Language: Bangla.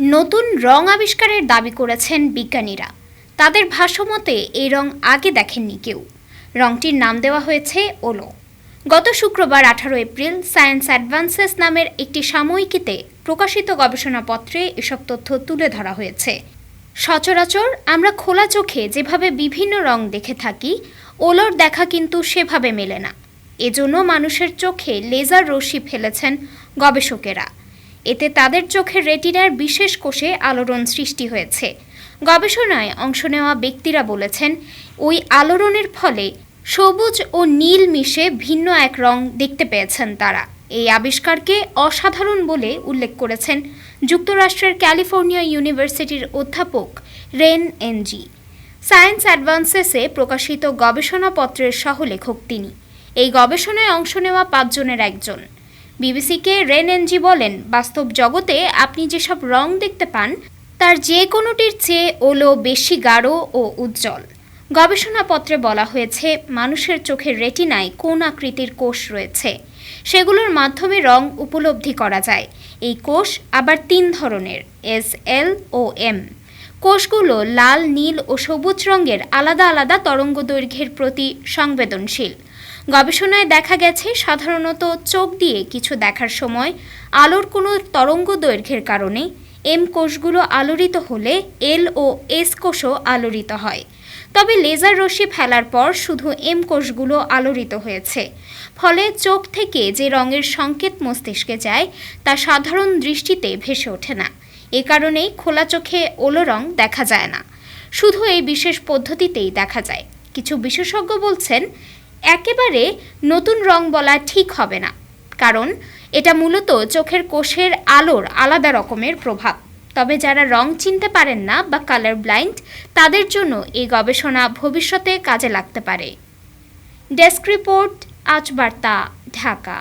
নতুন রং আবিষ্কারের দাবি করেছেন বিজ্ঞানীরা। তাদের ভাষ্যমতে, এই রং আগে দেখেননি কেউ। রংটির নাম দেওয়া হয়েছে ওলো। গত শুক্রবার আঠারো এপ্রিল সায়েন্স অ্যাডভান্সেস নামের একটি সাময়িকীতে প্রকাশিত গবেষণাপত্রে এসব তথ্য তুলে ধরা হয়েছে। সচরাচর আমরা খোলা চোখে যেভাবে বিভিন্ন রং দেখে থাকি, ওলোর দেখা কিন্তু সেভাবে মেলে না। এজন্য মানুষের চোখে লেজার রশ্মি ফেলেছেন গবেষকেরা। এতে তাদের চোখের রেটিনার বিশেষ কোষে আলোড়ন সৃষ্টি হয়েছে। গবেষণায় অংশ নেওয়া ব্যক্তিরা বলেছেন, ওই আলোড়নের ফলে সবুজ ও নীল মিশে ভিন্ন এক রং দেখতে পেয়েছেন তারা। এই আবিষ্কারকে অসাধারণ বলে উল্লেখ করেছেন যুক্তরাষ্ট্রের ক্যালিফোর্নিয়া ইউনিভার্সিটির অধ্যাপক রেন এনজি। সায়েন্স অ্যাডভান্সেসে প্রকাশিত গবেষণাপত্রের সহলেখক তিনি। এই গবেষণায় অংশ নেওয়া পাঁচজনের একজন। বিবিসিকে রেন এনজি বলেন, বাস্তব জগতে আপনি যেসব রং দেখতে পান, তার যে কোনোটির চেয়ে ওলো, বেশি গাঢ় ও উজ্জ্বল। গবেষণাপত্রে বলা হয়েছে, মানুষের চোখের রেটিনায় কোন আকৃতির কোষ রয়েছে? সেগুলোর মাধ্যমে রং উপলব্ধি করা যায়। এই কোষ আবার তিন ধরনের, এস, এল ও এম। কোষগুলো লাল, নীল ও সবুজ রঙের আলাদা আলাদা তরঙ্গ দৈর্ঘ্যের প্রতি সংবেদনশীল। গবেষণায় দেখা গেছে, সাধারণত চোখ দিয়ে কিছু দেখার সময় আলোর কোনো তরঙ্গ দৈর্ঘ্যের কারণে এম কোষগুলো আলোড়িত হলে এল ও এস কোষও আলোড়িত হয়। তবে লেজার রশ্মি ফেলার পর শুধু এম কোষগুলো আলোড়িত হয়েছে। ফলে চোখ থেকে যে রঙের সংকেত মস্তিষ্কে যায়, তা সাধারণ দৃষ্টিতে ভেসে ওঠে না। এ কারণেই খোলা চোখে ওলো রং দেখা যায় না। শুধু এই বিশেষ পদ্ধতিতেই দেখা যায়। কিছু বিশেষজ্ঞ বলছেন একেবারে নতুন রং বলা ঠিক হবে না, কারণ এটা মূলত চোখের কোষের আলোর আলাদা রকমের প্রভাব। তবে যারা রং চিনতে পারেন না বা কালার ব্লাইন্ড তাদের জন্য এই গবেষণা ভবিষ্যতে কাজে লাগতে পারে। ডেস্ক রিপোর্ট, আজ বার্তা, ঢাকা।